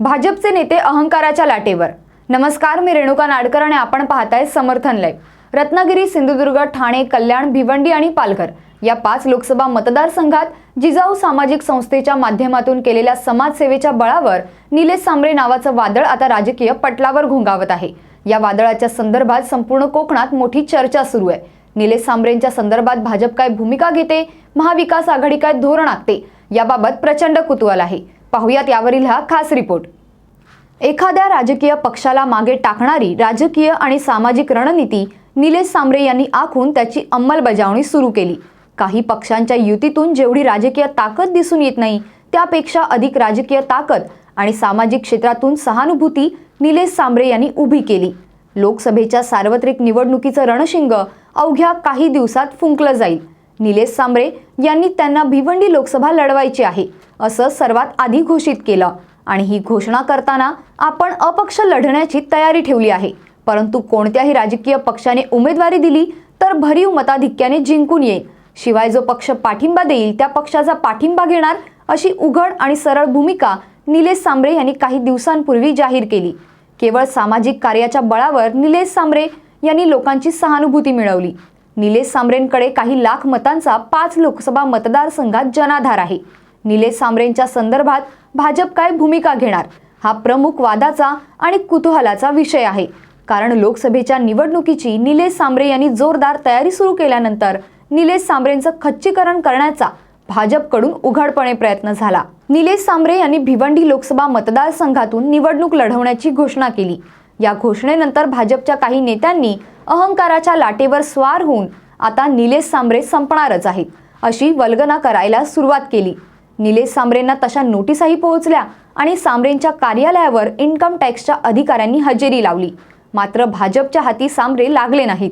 भाजपचे नेते अहंकाराच्या लाटेवर. नमस्कार मी रेणुका नाडकर आणि आपण पाहताय समर्थन लाईव्ह रत्नागिरी सिंधुदुर्ग ठाणे कल्याण भिवंडी आणि पालघर या पाच लोकसभा मतदारसंघात जिजाऊ सामाजिक संस्थेच्या माध्यमातून केलेल्या समाजसेवेच्या बळावर निलेश सांबरे नावाचं वादळ आता राजकीय पटलावर घोंगावत आहे. या वादळाच्या संदर्भात संपूर्ण कोकणात मोठी चर्चा सुरू आहे. निलेश सांबरेंच्या संदर्भात भाजप काय भूमिका घेते? महाविकास आघाडी काय धोरण आखते? याबाबत प्रचंड कुतूहल आहे. पाहुयात यावरील हा खास रिपोर्ट. एखाद्या राजकीय पक्षाला मागे टाकणारी राजकीय आणि सामाजिक रणनीती निलेश सांबरे यांनी आखून त्याची अंमलबजावणी सुरू केली. काही पक्षांच्या युतीतून जेवढी राजकीय ताकद दिसून येत नाही त्यापेक्षा अधिक राजकीय ताकद आणि सामाजिक क्षेत्रातून सहानुभूती निलेश सांबरे यांनी उभी केली. लोकसभेच्या सार्वत्रिक निवडणुकीचं रणशिंग अवघ्या काही दिवसात फुंकलं जाईल. निलेश सांबरे यांनी त्यांना भिवंडी लोकसभा लढवायची आहे. असं सर्वात आधी घोषित केलं. आणि ही घोषणा करताना आपण अपक्ष लढण्याची तयारी ठेवली आहे. परंतु कोणत्याही राजकीय पक्षाने उमेदवारी दिली तर भरीव मताधिक्याने जिंकून येईल. शिवाय जो पक्ष पाठिंबा देईल त्या पक्षाचा पाठिंबा घेणार अशी उघड आणि सरळ भूमिका निलेश सांबरे यांनी काही दिवसांपूर्वी जाहीर केली. केवळ सामाजिक कार्याच्या बळावर निलेश सांबरे यांनी लोकांची सहानुभूती मिळवली. निलेश सांबरेंकडे काही लाख मतांचा पाच लोकसभा मतदारसंघात जनाधार आहे. निलेश सांबरेंच्या संदर्भात भाजप काय भूमिका घेणार? हा प्रमुख वादाचा आणि कुतूहलाचा विषय आहे. कारण लोकसभेच्या निवडणुकीची निलेश सांबरे यांनी जोरदार तयारी सुरू केल्यानंतर निलेश सांबरेंचं खच्चीकरण करण्याचा भाजपकडून उघडपणे प्रयत्न झाला. निलेश सांबरे यांनी भिवंडी लोकसभा मतदारसंघातून निवडणूक लढवण्याची घोषणा केली. या घोषणेनंतर भाजपच्या काही नेत्यांनी अहंकाराच्या लाटेवर स्वार होऊन आता निलेश सांबरे संपणारच आहेत अशी वल्गना करायला सुरुवात केली. निलेश सांबरेंना तशा नोटीसही पोहोचल्या आणि सांबरेंच्या कार्यालयावर इन्कम टॅक्सच्या अधिकाऱ्यांनी हजेरी लावली. मात्र भाजपच्या हाती सांबरे लागले नाहीत.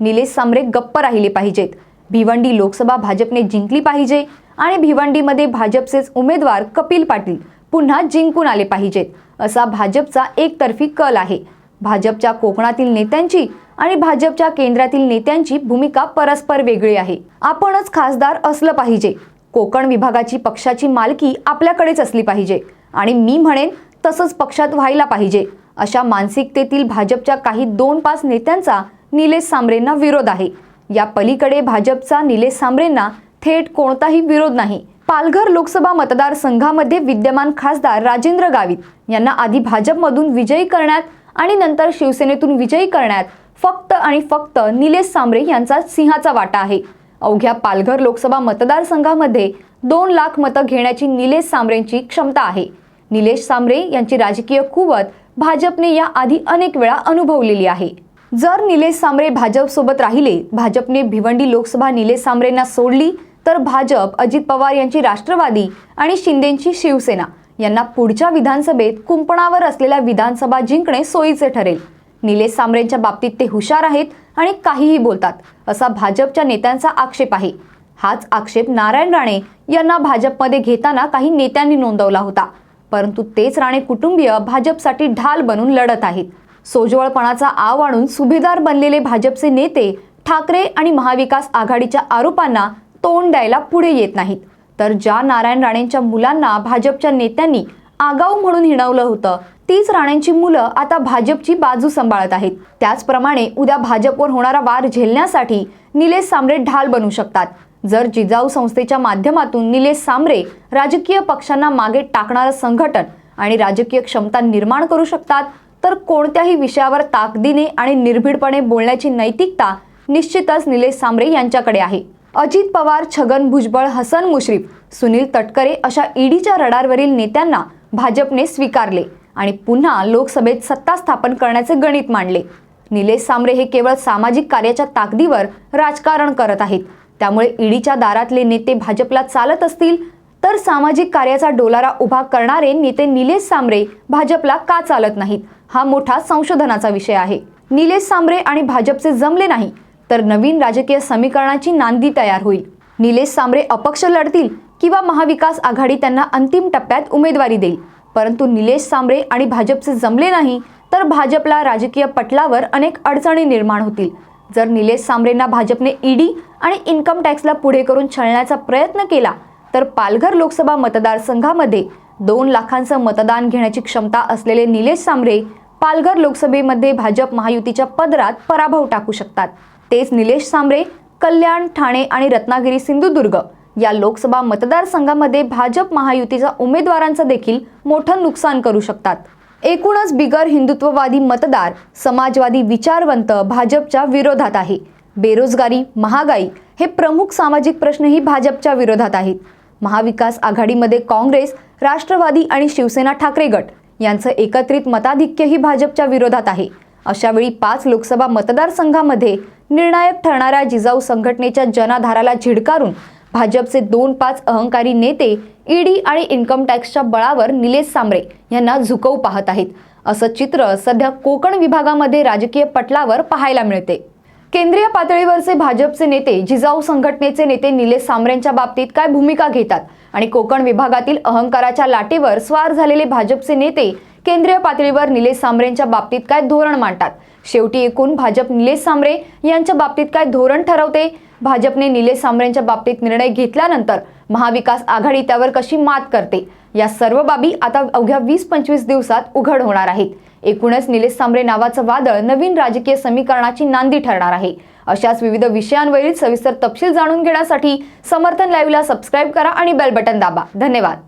निलेश सांबरे गप्प राहिले पाहिजेत. भिवंडी लोकसभा भाजपने जिंकली पाहिजे आणि भिवंडीमध्ये भाजपचेच उमेदवार कपिल पाटील पुन्हा जिंकून आले पाहिजेत असा भाजपचा एकतर्फी कल आहे. भाजपच्या कोकणातील नेत्यांची आणि भाजपच्या केंद्रातील नेत्यांची भूमिका परस्पर वेगळी आहे. आपणच खासदार असलं पाहिजे कोकण विभागाची पक्षाची मालकी आपल्याकडेच असली पाहिजे. आणि मी म्हणेन तसंच पक्षात व्हायला पाहिजे. अशा मानसिकतेतील भाजपच्या काही दोन पाच नेत्यांचा निलेश सांबरेंना विरोध आहे. या पलीकडे भाजपचा निलेश सांबरेंना थेट कोणताही विरोध नाही. पालघर लोकसभा मतदारसंघामध्ये विद्यमान खासदार राजेंद्र गावित यांना आधी भाजपमधून विजयी करण्यात आणि नंतर शिवसेनेतून विजयी करण्यात फक्त आणि फक्त निलेश सांबरे यांचा सिंहाचा वाटा आहे. अवघ्या पालघर लोकसभा मतदारसंघामध्ये दोन लाख मतं घेण्याची निलेश सांबरेंची क्षमता आहे. निलेश सांबरे यांची राजकीय कुवत भाजपने या आधी अनेक वेळा अनुभवलेली आहे. जर निलेश सांबरे भाजपसोबत राहिले भाजपने भिवंडी लोकसभा निलेश सांबरेंना सोडली तर भाजप अजित पवार यांची राष्ट्रवादी आणि शिंदेची शिवसेना यांना पुढच्या विधानसभेत कुंपणावर असलेल्या विधानसभा जिंकणे सोयीचे ठरेल. निलेश सांबरेंच्या बाबतीत ते हुशार आहेत आणि काहीही बोलतात असा भाजपच्या नेत्यांचा आक्षेप आहे. हाच आक्षेप नारायण राणे यांना भाजपमध्ये घेताना काही नेत्यांनी नोंदवला होता. परंतु तेच राणे कुटुंबीय भाजपसाठी ढाल बनून लढत आहेत. सोजवळपणाचा आव आणून सुभेदार बनलेले भाजपचे नेते ठाकरे आणि महाविकास आघाडीच्या आरोपांना तोंड द्यायला पुढे येत नाहीत. तर ज्या नारायण राणेंच्या मुलांना भाजपच्या नेत्यांनी आगाऊ म्हणून हिणवलं होतं. तीच राणेंची मुलं आता भाजपची बाजू सांभाळत आहेत. त्याचप्रमाणे उद्या भाजपवर होणारा वार झेलण्यासाठी निलेश सांबरे ढाल बनू शकतात. जर जिजाऊ संस्थेच्या माध्यमातून निलेश सांबरे राजकीय पक्षांना मागे टाकणारं संघटन आणि राजकीय क्षमता निर्माण करू शकतात तर कोणत्याही विषयावर ताकदीने आणि निर्भीडपणे बोलण्याची नैतिकता निश्चितच निलेश सांबरे यांच्याकडे आहे. अजित पवार छगन भुजबळ हसन मुश्रीफ सुनील तटकरे अशा ईडीच्या रडारवरील नेत्यांना भाजपने स्वीकारले आणि पुन्हा लोकसभेत सत्ता स्थापन करण्याचे गणित मांडले. निलेश सांबरे हे केवळ सामाजिक कार्याच्या ताकदीवर राजकारण करत आहेत. त्यामुळे ईडीच्या दारातले नेते भाजपला चालत असतील तर सामाजिक कार्याचा डोलारा उभा करणारे नेते निलेश सांबरे भाजपला का चालत नाहीत? हा मोठा संशोधनाचा विषय आहे. निलेश सांबरे आणि भाजपचे जमले नाही तर नवीन राजकीय समीकरणाची नांदी तयार होईल. निलेश सांबरे अपक्ष लढतील किंवा महाविकास आघाडी त्यांना अंतिम टप्प्यात उमेदवारी देईल. परंतु निलेश सांबरे आणि भाजपचे जमले नाही तर भाजपला राजकीय पटलावर अनेक अडचणी निर्माण होतील. जर निलेश सांबरेंना भाजपने ईडी आणि इन्कम टॅक्सला पुढे करून छळण्याचा प्रयत्न केला तर पालघर लोकसभा मतदारसंघामध्ये दोन लाखांचं मतदान घेण्याची क्षमता असलेले निलेश सांबरे पालघर लोकसभेमध्ये भाजप महायुतीच्या पदरात पराभव टाकू शकतात. तेच निलेश सांबरे कल्याण ठाणे आणि रत्नागिरी सिंधुदुर्ग. या लोकसभा मतदारसंघामध्ये भाजप महायुतीच्या उमेदवारांचं देखील मोठं नुकसान करू शकतात. एकूणच बिगर हिंदुत्ववादी मतदार समाजवादी विचारवंत भाजपच्या विरोधात आहे. बेरोजगारी महागाई हे प्रमुख सामाजिक प्रश्नही भाजपच्या विरोधात आहेत. महाविकास आघाडीमध्ये काँग्रेस राष्ट्रवादी आणि शिवसेना ठाकरे गट यांचं एकत्रित मताधिक्यही भाजपच्या विरोधात आहे. अशावेळी पाच लोकसभा मतदारसंघामध्ये निर्णायक ठरणाऱ्या जिजाऊ संघटनेच्या जनाधाराला झिडकारून भाजपचे दोन पाच अहंकारी नेते ईडी आणि इन्कम टॅक्सच्या बळावर निलेश सांबरे यांना झुकवू पाहत आहेत. असं चित्र सध्या कोकण विभागामध्ये राजकीय पटलावर पाहायला मिळते. केंद्रीय पातळीवरचे भाजपचे नेते जिजाऊ संघटनेचे नेते निलेश सांबरेंच्या बाबतीत काय भूमिका घेतात? आणि कोकण विभागातील अहंकाराच्या लाटेवर स्वार झालेले भाजपचे नेते केंद्रीय पातळीवर निलेश सांबरेंच्या बाबतीत काय धोरण मांडतात? शेवटी एकूण भाजप निलेश सांबरे यांच्या बाबतीत काय धोरण ठरवते? भाजपने निलेश सांबरेंच्या बाबतीत निर्णय घेतल्यानंतर महाविकास आघाडी त्यावर कशी मात करते? या सर्व बाबी आता अवघ्या वीस पंचवीस दिवसात उघड होणार आहेत. एकूणच निलेश सांबरे नावाचं वादळ नवीन राजकीय समीकरणाची नांदी ठरणार आहे. अशाच विविध विषयांवरील सविस्तर तपशील जाणून घेण्यासाठी समर्थन लाईव्हला सबस्क्राईब करा आणि बेल बटन दाबा. धन्यवाद.